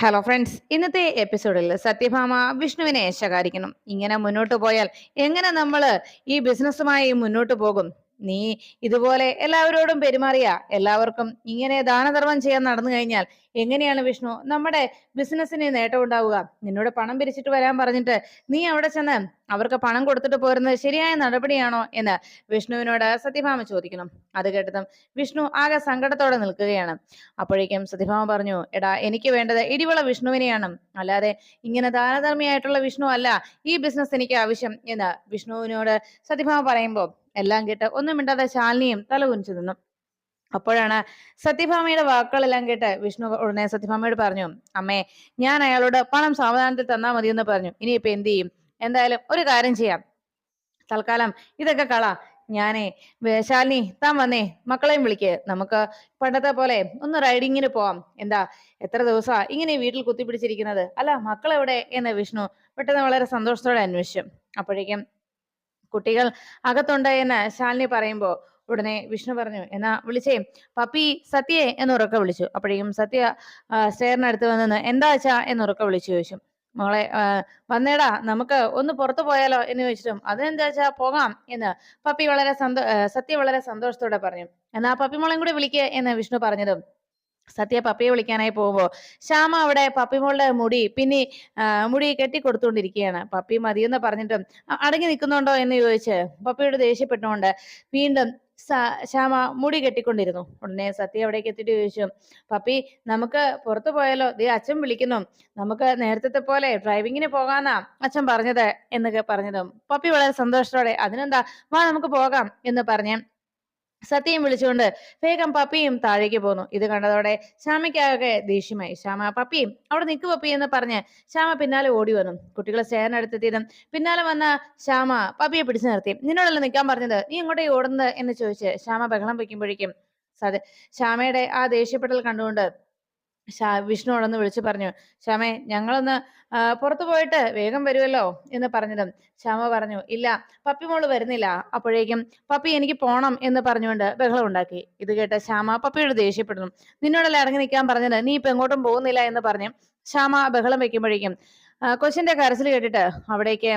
Hello friends ഇന്നത്തെ എപ്പിസോഡിൽ സത്യഭാമ വിഷ്ണുവിനെ ശകാരിക്കണം. ഇങ്ങനെ മുന്നോട്ട് പോയാൽ എങ്ങനെ നമ്മൾ ഈ ബിസിനസ്സുമായി മുന്നോട്ട് പോകും? നീ ഇതുപോലെ എല്ലാവരോടും പെരുമാറിയ. എല്ലാവർക്കും ഇങ്ങനെ ദാനധർമ്മം ചെയ്യാൻ നടന്നു കഴിഞ്ഞാൽ എങ്ങനെയാണ് വിഷ്ണു? നമ്മുടെ ബിസിനസ്സിന് നേട്ടം ഉണ്ടാവുക. നിന്നോട് പണം പിരിച്ചിട്ട് വരാൻ പറഞ്ഞിട്ട് നീ അവിടെ ചെന്ന് അവർക്ക് പണം കൊടുത്തിട്ട് പോരുന്നത് ശരിയായ നടപടിയാണോ എന്ന് വിഷ്ണുവിനോട് സത്യഭാമ ചോദിക്കണം അത് കേട്ടതും വിഷ്ണു ആകെ സങ്കടത്തോടെ നിൽക്കുകയാണ്. അപ്പോഴേക്കും സത്യഭാമ പറഞ്ഞു എടാ എനിക്ക് വേണ്ടത് ഇടിവള വിഷ്ണുവിനെയാണ്. അല്ലാതെ ഇങ്ങനെ ദാനധർമ്മിയായിട്ടുള്ള വിഷ്ണു അല്ല ഈ ബിസിനസ് എനിക്ക് ആവശ്യം എന്ന് വിഷ്ണുവിനോട് സത്യഭാമ പറയുമ്പോൾ എല്ലാം കേട്ട് ഒന്നും മിണ്ടാതെ ശാലിനിയും തല കുനിച്ചു നിന്നു. അപ്പോഴാണ് സത്യഭാമയുടെ വാക്കുകളെല്ലാം കേട്ട് വിഷ്ണു ഉടനെ സത്യഭാമയോട് പറഞ്ഞു അമ്മേ ഞാൻ അയാളോട് പണം സാവധാനത്തിൽ തന്നാ മതിയെന്ന് പറഞ്ഞു. ഇനിയിപ്പോ എന്ത് ചെയ്യും? എന്തായാലും ഒരു കാര്യം ചെയ്യാം. തൽക്കാലം ഇതൊക്കെ കള. ഞാനേ വേശാലിനി താൻ വന്നേ. മക്കളെയും വിളിക്ക്. നമുക്ക് പണ്ടത്തെ പോലെ ഒന്ന് റൈഡിങ്ങിന് പോവാം. എന്താ എത്ര ദിവസാ ഇങ്ങനെ വീട്ടിൽ കുത്തിപ്പിടിച്ചിരിക്കുന്നത്? അല്ല മക്കളെവിടെ? എന്ന് വിഷ്ണു പെട്ടെന്ന് വളരെ സന്തോഷത്തോടെ അന്വേഷിച്ചു. അപ്പോഴേക്കും കുട്ടികൾ അകത്തുണ്ട് എന്ന് ശാലിനി പറയുമ്പോ ഉടനെ വിഷ്ണു പറഞ്ഞു എന്നാ വിളിച്ചേ പപ്പി സത്യേ എന്ന് ഉറക്കെ വിളിച്ചു. അപ്പോഴേക്കും സത്യ സ്റ്റേറിനടുത്ത് വന്നു എന്താ വെച്ചാ എന്ന് ഉറക്കെ വിളിച്ചു ചോദിച്ചു. മോളെ വന്നേടാ നമുക്ക് ഒന്ന് പുറത്തു പോയാലോ? എന്ന് ചോദിച്ചിട്ടും അതെന്താ വെച്ചാ പോകാം എന്ന് പപ്പി വളരെ സന്തോ സത്യ വളരെ സന്തോഷത്തോടെ പറഞ്ഞു. എന്നാ പപ്പി മോളെയും കൂടെ വിളിക്കുക എന്ന് വിഷ്ണു പറഞ്ഞതും സത്യ പപ്പിയെ വിളിക്കാനായി പോകുമ്പോ ശ്യാമ അവിടെ പപ്പിമോളുടെ മുടി പിന്നെ മുടി കെട്ടി കൊടുത്തുകൊണ്ടിരിക്കുകയാണ്. പപ്പി മതിയെന്ന് പറഞ്ഞിട്ടും അടങ്ങി നിൽക്കുന്നുണ്ടോ? എന്ന് ചോദിച്ച് പപ്പിയോട് ദേഷ്യപ്പെട്ടുകൊണ്ട് വീണ്ടും ശ്യാമ മുടി കെട്ടിക്കൊണ്ടിരുന്നു. ഉടനെ സത്യ അവിടേക്ക് എത്തിയിട്ട് ചോദിച്ചു പപ്പി നമുക്ക് പുറത്തു പോയാലോ? ദേ അച്ഛൻ വിളിക്കുന്നു. നമുക്ക് നേരത്തെ പോലെ ഡ്രൈവിങ്ങിന് പോകാന്നാ അച്ഛൻ പറഞ്ഞത് എന്നൊക്കെ പറഞ്ഞതും. പപ്പി വളരെ സന്തോഷത്തോടെ അതിനെന്താ? വാ നമുക്ക് പോകാം എന്ന് പറഞ്ഞ് സത്യയും വിളിച്ചുകൊണ്ട് വേഗം പപ്പിയും താഴേക്ക് പോന്നു. ഇത് കണ്ടതോടെ ശ്യാമയ്ക്കാകെ ദേഷ്യമായി. ശ്യാമ പപ്പിയും അവിടെ നിൽക്കു പപ്പി എന്ന് പറഞ്ഞ് ശ്യാമ പിന്നാലെ ഓടി വന്നു. കുട്ടികളെ സ്റ്റേറിനടുത്തെത്തിയതും പിന്നാലെ വന്ന ശ്യാമ പപ്പിയെ പിടിച്ചു നിർത്തി. നിന്നോടല്ല നിൽക്കാൻ പറഞ്ഞത്? നീ ഇങ്ങോട്ടേ ഓടുന്നത്? എന്ന് ചോദിച്ച് ശ്യാമ ബഹളം വയ്ക്കുമ്പോഴേക്കും സതെ ശ്യാമയുടെ ആ ദേഷ്യപ്പെടൽ കണ്ടുകൊണ്ട് വിഷ്ണുവോടൊന്ന് വിളിച്ചു പറഞ്ഞു ശ്യാമേ ഞങ്ങളൊന്ന് പുറത്തു പോയിട്ട് വേഗം വരുമല്ലോ എന്ന് പറഞ്ഞതും ശ്യാമ പറഞ്ഞു ഇല്ല പപ്പി മോൾ വരുന്നില്ല. അപ്പോഴേക്കും പപ്പി എനിക്ക് പോണം എന്ന് പറഞ്ഞുകൊണ്ട് ബഹളം ഉണ്ടാക്കി. ഇത് കേട്ട ശ്യാമ പപ്പിയോട് ദേഷ്യപ്പെടുന്നു നിന്നോടല്ലേ ഇറങ്ങി നിൽക്കാൻ പറഞ്ഞത്? നീ ഇപ്പൊ എങ്ങോട്ടും പോകുന്നില്ല എന്ന് പറഞ്ഞ് ശ്യാമ ബഹളം വെക്കുമ്പോഴേക്കും കൊച്ചിന്റെ കരച്ചിൽ കേട്ടിട്ട് അവിടേക്ക്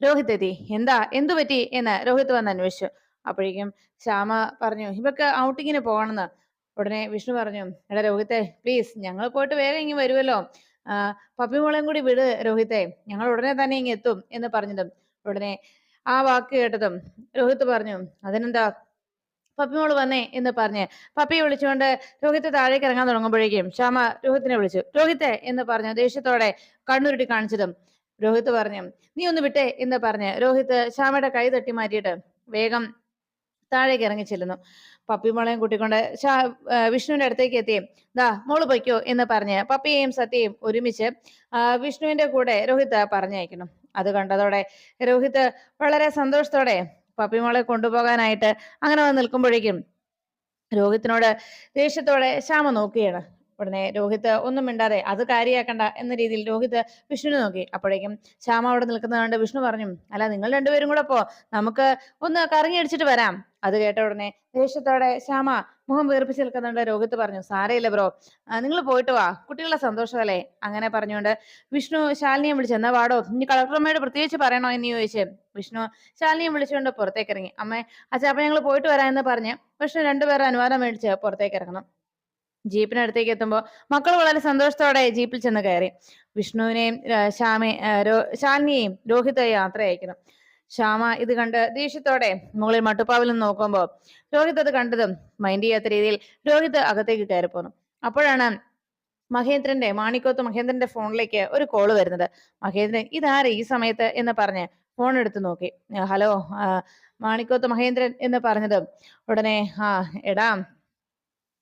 രോഹിത് എത്തി എന്താ എന്തു പറ്റി? എന്ന് രോഹിത് വന്ന് അന്വേഷിച്ചു. അപ്പോഴേക്കും ശ്യാമ പറഞ്ഞു ഇവക്ക് ഔട്ടിങ്ങിന് പോകണമെന്ന്. ഉടനെ വിഷ്ണു പറഞ്ഞു എടാ രോഹിത്തെ പ്ലീസ് ഞങ്ങൾ പോയിട്ട് വേഗം ഇങ്ങ് വരുമല്ലോ പപ്പി മോളെയും കൂടി വിട് രോഹിത്തെ ഞങ്ങൾ ഉടനെ തന്നെ ഇങ്ങ് എത്തും എന്ന് പറഞ്ഞതും ഉടനെ ആ വാക്ക് കേട്ടതും രോഹിത് പറഞ്ഞു അതിനെന്താ? പപ്പിമോൾ വന്നേ എന്ന് പറഞ്ഞ് പപ്പിയെ വിളിച്ചുകൊണ്ട് രോഹിത്ത് താഴേക്ക് ഇറങ്ങാൻ തുടങ്ങുമ്പോഴേക്കും ശ്യാമ രോഹിത്തിനെ വിളിച്ചു രോഹിത്തെ എന്ന് പറഞ്ഞു ദേഷ്യത്തോടെ കണ്ണുരുട്ടി കാണിച്ചതും രോഹിത്ത് പറഞ്ഞു നീ ഒന്ന് വിട്ടേ എന്ന് പറഞ്ഞ് രോഹിത്ത് ശ്യാമയുടെ കൈ തട്ടി മാറ്റിയിട്ട് വേഗം താഴേക്ക് ഇറങ്ങി ചെല്ലുന്നു. പപ്പിമോളെയും കൂട്ടിക്കൊണ്ട് വിഷ്ണുവിന്റെ അടുത്തേക്ക് എത്തി ദാ മോൾ പൊയ്ക്കോ എന്ന് പറഞ്ഞ് പപ്പിയെയും സത്യയും ഒരുമിച്ച് വിഷ്ണുവിന്റെ കൂടെ രോഹിത് പറഞ്ഞയക്കണം അത് കണ്ടതോടെ രോഹിത് വളരെ സന്തോഷത്തോടെ പപ്പിമോളെ കൊണ്ടുപോകാനായിട്ട് അങ്ങനെ വന്ന് നിൽക്കുമ്പോഴേക്കും രോഹിത്തിനോട് ദേഷ്യത്തോടെ ശ്യാമ നോക്കുകയാണ് ഉടനെ രോഹിത് ഒന്നും മിണ്ടാതെ അത് കാര്യമാക്കണ്ട എന്ന രീതിയിൽ രോഹിത് വിഷ്ണുവിനെ നോക്കി. അപ്പോഴേക്കും ശ്യാമ അവിടെ നിൽക്കുന്നത് കണ്ട് വിഷ്ണു പറഞ്ഞു അല്ല നിങ്ങൾ രണ്ടുപേരും കൂടെ പോ. നമുക്ക് ഒന്ന് കറങ്ങി അടിച്ചിട്ട് വരാം. അത് കേട്ട ഉടനെ ദേഷ്യത്തോടെ ശ്യാമ മുഖം വീർപ്പിച്ച് നിൽക്കുന്നുണ്ട്. രോഹിത്ത് പറഞ്ഞു സാരയില്ല ബ്രോ. നിങ്ങൾ പോയിട്ട് വാ. കുട്ടികളുടെ സന്തോഷമല്ലേ? അങ്ങനെ പറഞ്ഞുകൊണ്ട് വിഷ്ണു ശാലിനിയെ വിളിച്ചു എന്നാ വാടോ? ഇനി കളക്ടറമ്മയോട് പ്രത്യേകിച്ച് പറയണോ? എന്ന് ചോദിച്ച്. വിഷ്ണു ശാലിനിയെ വിളിച്ചുകൊണ്ട് പുറത്തേക്ക് ഇറങ്ങി. അമ്മേ അച്ഛാ അപ്പൊ ഞങ്ങൾ പോയിട്ട് വരാമെന്ന് പറഞ്ഞ് വിഷ്ണു രണ്ടുപേരും അനുവാദം മേടിച്ച് പുറത്തേക്ക് ഇറങ്ങണം. ജീപ്പിനടുത്തേക്ക് എത്തുമ്പോൾ മക്കൾ വളരെ സന്തോഷത്തോടെ ജീപ്പിൽ ചെന്ന് കയറി. വിഷ്ണുവിനെയും ശ്യാമെ ശാലിനിയെയും രോഹിത്തെ യാത്ര അയക്കണം ശ്യാമ ഇത് കണ്ട് ദേഷ്യത്തോടെ മുകളിൽ മട്ടുപ്പാവിൽ നിന്ന് നോക്കുമ്പോൾ രോഹിത് അത് കണ്ടതും മൈൻഡ് ചെയ്യാത്ത രീതിയിൽ രോഹിത് അകത്തേക്ക് കയറി പോന്നു. അപ്പോഴാണ് മഹേന്ദ്രന്റെ മാണിക്കോത്ത് മഹേന്ദ്രന്റെ ഫോണിലേക്ക് ഒരു കോൾ വരുന്നത്. മഹേന്ദ്രൻ ഇതാരെ ഈ സമയത്ത്? എന്ന് പറഞ്ഞ് ഫോൺ എടുത്ത് നോക്കി. ഹലോ മാണിക്കോത്ത് മഹേന്ദ്രൻ എന്ന് പറഞ്ഞത് ഉടനെ ആ എടാ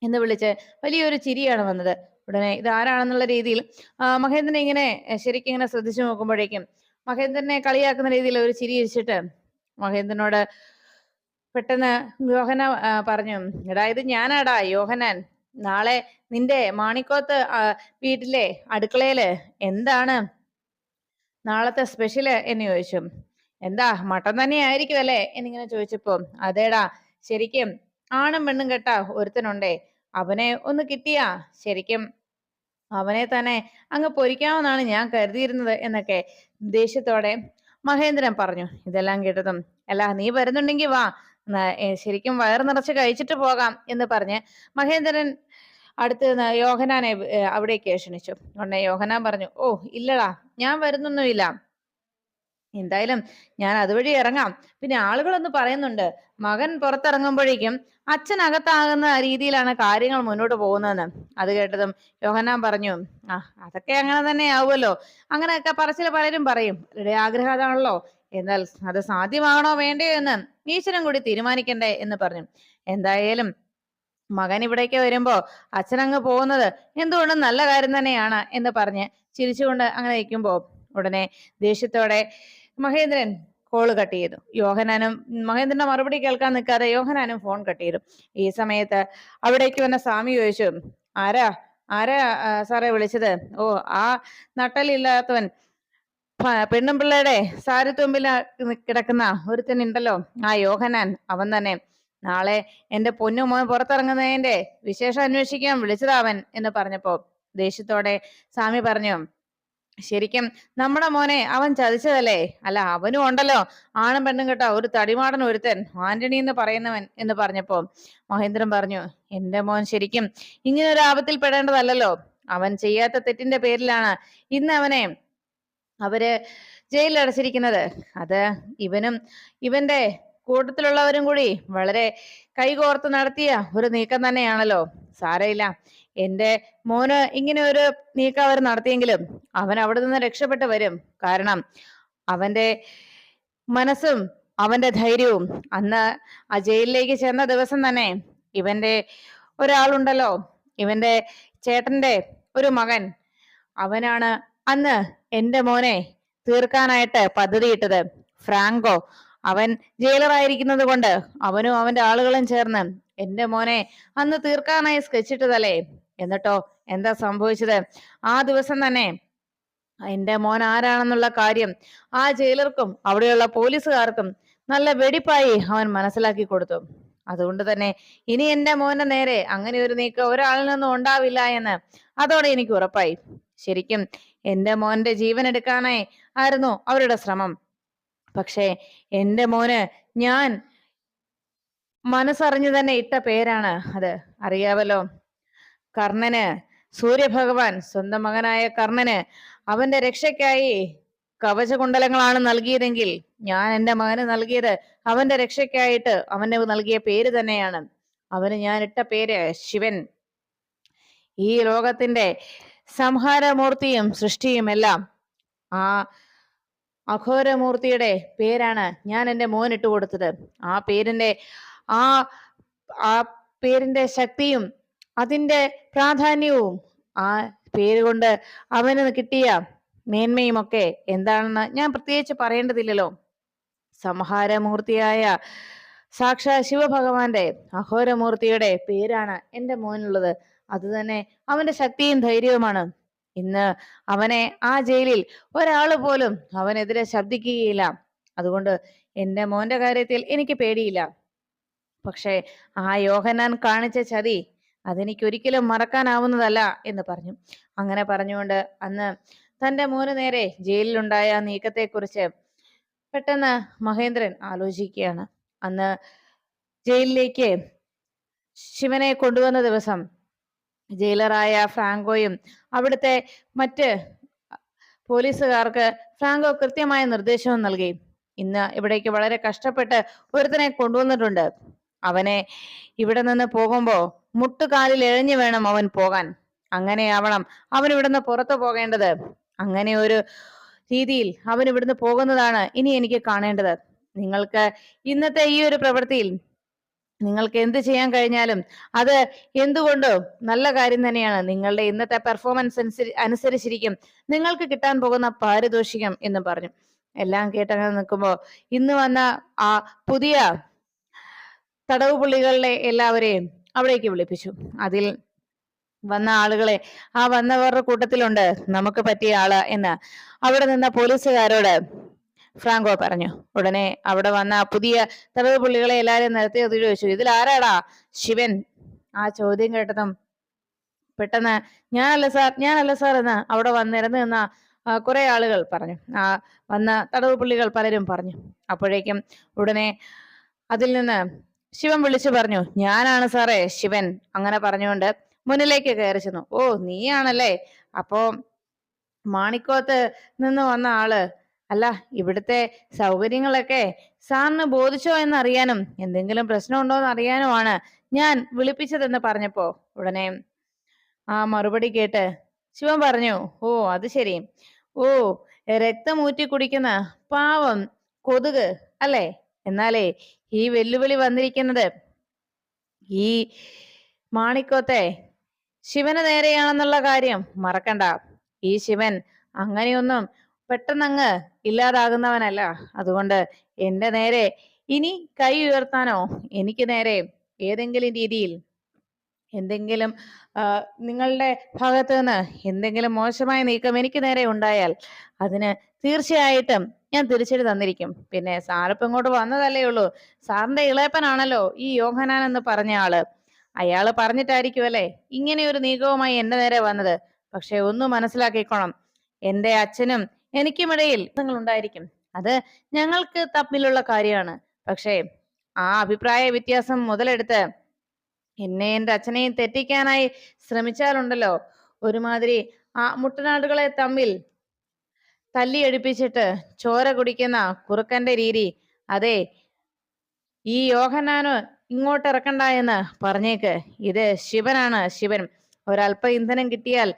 എന്ന് വിളിച്ച് വലിയൊരു ചിരിയാണ് വന്നത്. ഉടനെ ഇത് ആരാണെന്നുള്ള രീതിയിൽ മഹേന്ദ്രൻ ഇങ്ങനെ ശരിക്കും ഇങ്ങനെ ശ്രദ്ധിച്ചു നോക്കുമ്പോഴേക്കും മഹേന്ദ്രനെ കളിയാക്കുന്ന രീതിയിൽ ഒരു ചിരി ഇരിച്ചിട്ട് മഹേന്ദ്രനോട് പെട്ടെന്ന് യോഹന പറഞ്ഞു എടാ ഇത് ഞാനാടാ യോഹനാൻ. നാളെ നിന്റെ മാണിക്കോത്ത് വീട്ടിലെ അടുക്കളയിൽ എന്താണ്? നാളത്തെ സ്പെഷ്യൽ? എന്ന് ചോദിച്ചു. എന്താ മട്ടൻ തന്നെ ആയിരിക്കും അല്ലേ എന്നിങ്ങനെ ചോദിച്ചപ്പോ അതേടാ ശരിക്കും ആണും പെണ്ണും കേട്ട ഒരുത്തനുണ്ടേ. അവനെ ഒന്ന് കിട്ടിയാ ശരിക്കും അവനെ തന്നെ അങ്ങ് പൊരിക്കാമെന്നാണ് ഞാൻ കരുതിയിരുന്നത് എന്നൊക്കെ ദേഷ്യത്തോടെ മഹേന്ദ്രൻ പറഞ്ഞു. ഇതെല്ലാം കേട്ടതും അല്ല നീ വരുന്നുണ്ടെങ്കിൽ വാ. ശരിക്കും വയറ് നിറച്ച് കഴിച്ചിട്ട് പോകാം എന്ന് പറഞ്ഞ് മഹേന്ദ്രൻ അടുത്ത് യോഹനാനെ അവിടേക്ക് ക്ഷണിച്ചു. ഉടനെ യോഹനാൻ പറഞ്ഞു ഓ ഇല്ലടാ ഞാൻ വരുന്നൊന്നുമില്ല. എന്തായാലും ഞാൻ അതുവഴി ഇറങ്ങാം. പിന്നെ ആളുകളൊന്ന് പറയുന്നുണ്ട് മകൻ പുറത്തിറങ്ങുമ്പോഴേക്കും അച്ഛൻ അകത്താകുന്ന രീതിയിലാണ് കാര്യങ്ങൾ മുന്നോട്ട് പോകുന്നതെന്ന്. അത് കേട്ടതും യോഹന്നാൻ പറഞ്ഞു ആ അതൊക്കെ അങ്ങനെ തന്നെ ആവുമല്ലോ. അങ്ങനെയൊക്കെ പറച്ചിൽ പലരും പറയും. അവരുടെ ആഗ്രഹം അതാണല്ലോ. എന്നാൽ അത് സാധ്യമാകണോ വേണ്ടയോ എന്ന് ഈശ്വരൻ കൂടി തീരുമാനിക്കണ്ടേ എന്ന് പറഞ്ഞു. എന്തായാലും മകൻ ഇവിടേക്ക് വരുമ്പോ അച്ഛനങ്ങ് പോകുന്നത് എന്തുകൊണ്ടും നല്ല കാര്യം തന്നെയാണ് എന്ന് പറഞ്ഞ് ചിരിച്ചുകൊണ്ട് അങ്ങനെ നിൽക്കുമ്പോ ഉടനെ ദേഷ്യത്തോടെ മഹേന്ദ്രൻ കോൾ കട്ട് ചെയ്തു. യോഹനാനും മഹേന്ദ്രന്റെ മറുപടി കേൾക്കാൻ നിൽക്കാതെ യോഹനാനും ഫോൺ കട്ട് ചെയ്തു. ഈ സമയത്ത് അവിടേക്ക് വന്ന സ്വാമി ചോദിച്ചു ആരാ? ആരാ സാറെ വിളിച്ചത്? ഓ ആ നട്ടലില്ലാത്തവൻ പെണ്ണും പിള്ളയുടെ സാരത്തുമ്പിൽ കിടക്കുന്ന ഒരുത്തനുണ്ടല്ലോ ആ യോഹനാൻ അവൻ തന്നെ. നാളെ എന്റെ പൊന്നു മോൻ പുറത്തിറങ്ങുന്നതിന്റെ വിശേഷം അന്വേഷിക്കാൻ വിളിച്ചതാവൻ എന്ന് പറഞ്ഞപ്പോ ദേഷ്യത്തോടെ സ്വാമി പറഞ്ഞു ശരിക്കും നമ്മുടെ മോനെ അവൻ ചതിച്ചതല്ലേ? അല്ല അവനും ഉണ്ടല്ലോ. ആണും പെണ്ണും കേട്ട. ഒരു തടിമാടൻ ഒരുത്തൻ ആന്റണി എന്ന് പറയുന്നവൻ എന്ന് പറഞ്ഞപ്പോ മഹേന്ദ്രൻ പറഞ്ഞു എന്റെ മോൻ ശരിക്കും ഇങ്ങനെ ഒരു ആപത്തിൽ പെടേണ്ടതല്ലോ അവൻ ചെയ്യാത്ത തെറ്റിന്റെ പേരിലാണ് ഇന്ന് അവനെ അവർ ജയിലിൽ അടച്ചിരിക്കുന്നത്. അത് ഇവനും ഇവന്റെ കൂട്ടത്തിലുള്ളവരും കൂടി വളരെ കൈകോർത്ത് നടത്തിയ ഒരു നീക്കം തന്നെയാണല്ലോ. സാരയില്ല എന്റെ മോന് ഇങ്ങനെ ഒരു നീക്കം അവർ നടത്തിയെങ്കിലും അവൻ അവിടെ നിന്ന് രക്ഷപ്പെട്ട് വരും. കാരണം അവന്റെ മനസ്സും അവന്റെ ധൈര്യവും അന്ന് ആ ജയിലിലേക്ക് ചെന്ന ദിവസം തന്നെ ഇവന്റെ ഒരാളുണ്ടല്ലോ. ഇവന്റെ ചേട്ടന്റെ ഒരു മകൻ. അവനാണ് അന്ന് എന്റെ മോനെ തീർക്കാനായിട്ട് പദ്ധതിയിട്ടത് ഫ്രാങ്കോ അവൻ ജയിലറായിരിക്കുന്നത് കൊണ്ട് അവനും അവന്റെ ആളുകളും ചേർന്ന് എന്റെ മോനെ അന്ന് തീർക്കാനായി സ്കെച്ചിട്ടതല്ലേ എന്നിട്ടോ എന്താ സംഭവിച്ചത്? ആ ദിവസം തന്നെ എന്റെ മോൻ ആരാണെന്നുള്ള കാര്യം ആ ജയിലർക്കും അവിടെയുള്ള പോലീസുകാർക്കും നല്ല വെടിപ്പായി അവൻ മനസ്സിലാക്കി കൊടുത്തു. അതുകൊണ്ട് തന്നെ ഇനി എന്റെ മോന്റെ നേരെ അങ്ങനെ ഒരു നീക്കം ഒരാളിൽ നിന്നും ഉണ്ടാവില്ല എന്ന് അതോടെ എനിക്ക് ഉറപ്പായി. ശരിക്കും എന്റെ മോന്റെ ജീവൻ എടുക്കാനായി ആയിരുന്നു അവരുടെ ശ്രമം. പക്ഷേ എന്റെ മോന് ഞാൻ മനസ്സറിഞ്ഞു തന്നെ ഇട്ട പേരാണ് അത്. അറിയാവല്ലോ? കർണന്. സൂര്യഭഗവാൻ സ്വന്തം മകനായ കർണന് അവന്റെ രക്ഷയ്ക്കായി കവചകുണ്ടലങ്ങളാണ് നൽകിയതെങ്കിൽ ഞാൻ എന്റെ മകന് നൽകിയത് അവന്റെ രക്ഷയ്ക്കായിട്ട് അവന് നൽകിയ പേര് തന്നെയാണ്. അവന് ഞാൻ ഇട്ട പേര് ശിവൻ. ഈ ലോകത്തിന്റെ സംഹാരമൂർത്തിയും സൃഷ്ടിയും എല്ലാം ആ അഘോരമൂർത്തിയുടെ പേരാണ് ഞാൻ എന്റെ മോൻ ഇട്ടുകൊടുത്തത്. ആ പേരിന്റെ ആ ആ പേരിന്റെ ശക്തിയും അതിന്റെ പ്രാധാന്യവും ആ പേര് കൊണ്ട് അവന് കിട്ടിയ മേന്മയും ഒക്കെ എന്താണെന്ന് ഞാൻ പ്രത്യേകിച്ച് പറയേണ്ടതില്ലല്ലോ. സംഹാരമൂർത്തിയായ സാക്ഷാ ശിവഭഗവാന്റെ അഘോരമൂർത്തിയുടെ പേരാണ് എന്റെ മോനുള്ളത്. അത് തന്നെ അവന്റെ ശക്തിയും ധൈര്യവുമാണ്. ഇന്ന് അവനെ ആ ജയിലിൽ ഒരാൾ പോലും അവനെതിരെ ശബ്ദിക്കുകയില്ല. അതുകൊണ്ട് എന്റെ മോന്റെ കാര്യത്തിൽ എനിക്ക് പേടിയില്ല. പക്ഷേ ആ യോഹനാൻ കാണിച്ച ചതി അതെനിക്ക് ഒരിക്കലും മറക്കാനാവുന്നതല്ല എന്ന് പറഞ്ഞു. അങ്ങനെ പറഞ്ഞുകൊണ്ട് അന്ന് തന്റെ മോന് നേരെ ജയിലിലുണ്ടായ നീക്കത്തെക്കുറിച്ച് പെട്ടെന്ന് മഹേന്ദ്രൻ ആലോചിക്കുകയാണ്. അന്ന് ജയിലിലേക്ക് ശിവനെ കൊണ്ടുവന്ന ദിവസം ജയിലറായ ഫ്രാങ്കോയും അവിടുത്തെ മറ്റ് പോലീസുകാർക്ക് ഫ്രാങ്കോ കൃത്യമായ നിർദ്ദേശവും നൽകി. ഇന്ന് ഇവിടേക്ക് വളരെ കഷ്ടപ്പെട്ട് ഒരുത്തനെ കൊണ്ടുവന്നിട്ടുണ്ട്. അവനെ ഇവിടെ നിന്ന് പോകുമ്പോ മുട്ടുകാലിൽ എഴഞ്ഞു വേണം അവൻ പോകാൻ. അങ്ങനെയാവണം അവൻ ഇവിടുന്ന് പുറത്തു പോകേണ്ടത്. അങ്ങനെ ഒരു രീതിയിൽ അവൻ ഇവിടുന്ന് പോകുന്നതാണ് ഇനി എനിക്ക് കാണേണ്ടത്. നിങ്ങൾക്ക് ഇന്നത്തെ ഈ ഒരു പ്രവൃത്തിയിൽ നിങ്ങൾക്ക് എന്ത് ചെയ്യാൻ കഴിഞ്ഞാലും അത് എന്തുകൊണ്ടോ നല്ല കാര്യം തന്നെയാണ്. നിങ്ങളുടെ ഇന്നത്തെ പെർഫോമൻസ് അനുസരി അനുസരിച്ചിരിക്കും. നിങ്ങൾക്ക് കിട്ടാൻ പോകുന്ന പാരിതോഷികം എന്ന് പറഞ്ഞു. എല്ലാം കേട്ടങ്ങനെ നിൽക്കുമ്പോൾ ഇന്ന് വന്ന ആ പുതിയ തടവ് പുള്ളികളെ എല്ലാവരെയും അവിടേക്ക് വിളിപ്പിച്ചു. അതിൽ വന്ന ആളുകളെ ആ വന്നവരുടെ കൂട്ടത്തിലുണ്ട്. നമുക്ക് പറ്റിയ ആൾ എന്ന് അവിടെ നിന്ന പോലീസുകാരോട് ഫ്രാങ്കോ പറഞ്ഞു. ഉടനെ അവിടെ വന്ന പുതിയ തടവ് പുള്ളികളെ എല്ലാവരും നിരത്തി ചോദിച്ചു ഇതിൽ ആരാടാ? ശിവൻ. ആ ചോദ്യം കേട്ടതും പെട്ടെന്ന് ഞാനല്ല സാർ ഞാനല്ല സാർ എന്ന് അവിടെ വന്നിരുന്നു എന്ന കുറെ ആളുകൾ പറഞ്ഞു. ആ വന്ന തടവ് പുള്ളികൾ പലരും പറഞ്ഞു. അപ്പോഴേക്കും ഉടനെ അതിൽ നിന്ന് ശിവൻ വിളിച്ചു പറഞ്ഞു ഞാനാണ് സാറേ ശിവൻ. അങ്ങനെ പറഞ്ഞുകൊണ്ട് മുന്നിലേക്ക് കയറി ചെന്നു. ഓ നീയാണല്ലേ? അപ്പോ മാണിക്കോത്ത് നിന്ന് വന്ന ആൾ അല്ല ഇവിടുത്തെ സൗകര്യങ്ങളൊക്കെ സാറിന് ബോധിച്ചോ എന്നറിയാനും എന്തെങ്കിലും പ്രശ്നമുണ്ടോ എന്ന് അറിയാനുമാണ് ഞാൻ വിളിപ്പിച്ചതെന്ന് പറഞ്ഞപ്പോ ഉടനെ ആ മറുപടി കേട്ട് ശിവൻ പറഞ്ഞു ഓ അത് ശരി. ഓ രക്തം ഊറ്റി കുടിക്കുന്ന പാവം കൊതുക് അല്ലേ? എന്നാലേ ഈ വെല്ലുവിളി വന്നിരിക്കുന്നത് ഈ മാണിക്കോത്തെ ശിവന് നേരെയാണെന്നുള്ള കാര്യം മറക്കണ്ട. ഈ ശിവൻ അങ്ങനെയൊന്നും പെട്ടെന്നങ്ങ് ഇല്ലാതാകുന്നവനല്ല. അതുകൊണ്ട് എന്റെ നേരെ ഇനി കൈ ഉയർത്താനോ എനിക്ക് നേരെ ഏതെങ്കിലും രീതിയിൽ എന്തെങ്കിലും നിങ്ങളുടെ ഭാഗത്ത് നിന്ന് എന്തെങ്കിലും മോശമായ നീക്കം എനിക്ക് നേരെ ഉണ്ടായാൽ അതിന് തീർച്ചയായിട്ടും ഞാൻ തിരിച്ചടി തന്നിരിക്കും. പിന്നെ സാറിപ്പം ഇങ്ങോട്ട് വന്നതല്ലേ ഉള്ളൂ. സാറിന്റെ ഇളയപ്പനാണല്ലോ ഈ യോഹനാൻ എന്ന് പറഞ്ഞ ആൾ. അയാൾ പറഞ്ഞിട്ടായിരിക്കും അല്ലേ? ഇങ്ങനെ ഒരു നീക്കവുമായി എന്റെ നേരെ വന്നത്. പക്ഷെ ഒന്ന് മനസ്സിലാക്കിക്കോണം. എന്റെ അച്ഛനും എനിക്കുമിടയിൽ നിങ്ങൾ ഉണ്ടായിരിക്കും. അത് ഞങ്ങൾക്ക് തമ്മിലുള്ള കാര്യമാണ്. പക്ഷേ ആ അഭിപ്രായ വ്യത്യാസം മുതലെടുത്ത് എന്നെ എന്റെ അച്ഛനെയും തെറ്റിക്കാനായി ശ്രമിച്ചാലുണ്ടല്ലോ. ഒരുമാതിരി ആ മുട്ടനാടുകളെ തമ്മിൽ തല്ലിയടിപ്പിച്ചിട്ട് ചോര കുടിക്കുന്ന കുറുക്കന്റെ രീതി. അതെ ഈ യോഹനാന് ഇങ്ങോട്ട് ഇറക്കണ്ട എന്ന് പറഞ്ഞേക്ക്. ഇത് ശിവനാണ് ശിവൻ. ഒരല്പ ഇന്ധനം കിട്ടിയാൽ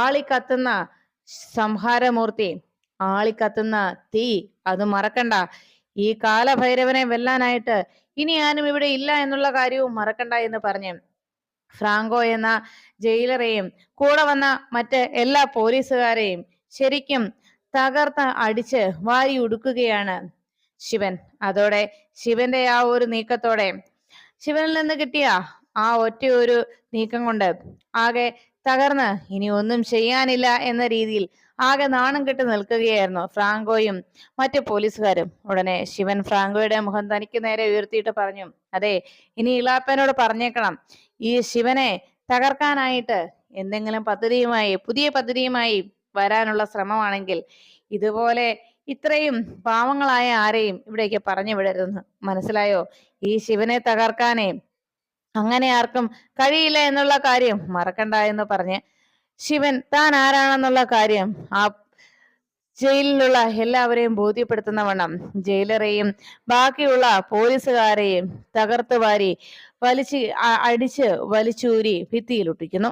ആളി കത്തുന്ന സംഹാരമൂർത്തി ആളി കത്തുന്ന തീ അത് മറക്കണ്ട. ഈ കാലഭൈരവനെ വെല്ലാനായിട്ട് ഇനി ആരും ഇവിടെ ഇല്ല എന്നുള്ള കാര്യവും മറക്കണ്ട എന്ന് പറഞ്ഞു ഫ്രാങ്കോ എന്ന ജയിലറെയും കൂടെ വന്ന മറ്റ് എല്ലാ പോലീസുകാരെയും ശരിക്കും തകർത്ത് അടിച്ച് വാരി ഉടുക്കുകയാണ് ശിവൻ. അതോടെ ശിവന്റെ ആ ഒരു നീക്കത്തോടെ ശിവനിൽ നിന്ന് കിട്ടിയ ആ ഒറ്റ ഒരു നീക്കം കൊണ്ട് ആകെ തകർന്ന് ഇനി ഒന്നും ചെയ്യാനില്ല എന്ന രീതിയിൽ ആകെ നാണം കെട്ട് നിൽക്കുകയായിരുന്നു ഫ്രാങ്കോയും മറ്റു പോലീസുകാരും. ഉടനെ ശിവൻ ഫ്രാങ്കോയുടെ മുഖം തനിക്ക് നേരെ ഉയർത്തിയിട്ട് പറഞ്ഞു അതെ ഇനി ഇളാപ്പനോട് പറഞ്ഞേക്കണം. ഈ ശിവനെ തകർക്കാനായിട്ട് എന്തെങ്കിലും പദ്ധതിയുമായി പുതിയ പദ്ധതിയുമായി വരാനുള്ള ശ്രമമാണെങ്കിൽ ഇതുപോലെ ഇത്രയും പാവങ്ങളായ ആരെയും ഇവിടേക്ക് പറഞ്ഞു വിടരുതെന്ന്. മനസ്സിലായോ? ഈ ശിവനെ തകർക്കാനേ അങ്ങനെ ആർക്കും കഴിയില്ല എന്നുള്ള കാര്യം മറക്കണ്ട എന്ന് പറഞ്ഞ് ശിവൻ താൻ ആരാണെന്നുള്ള കാര്യം ആ ജയിലിലുള്ള എല്ലാവരെയും ബോധ്യപ്പെടുത്തുന്ന വണ്ണം ജയിലറെയും ബാക്കിയുള്ള പോലീസുകാരെയും തകർത്ത് വാരി വലിച്ച് അടിച്ച് വലിച്ചൂരി ഭിത്തിയിലൊട്ടിക്കുന്നു.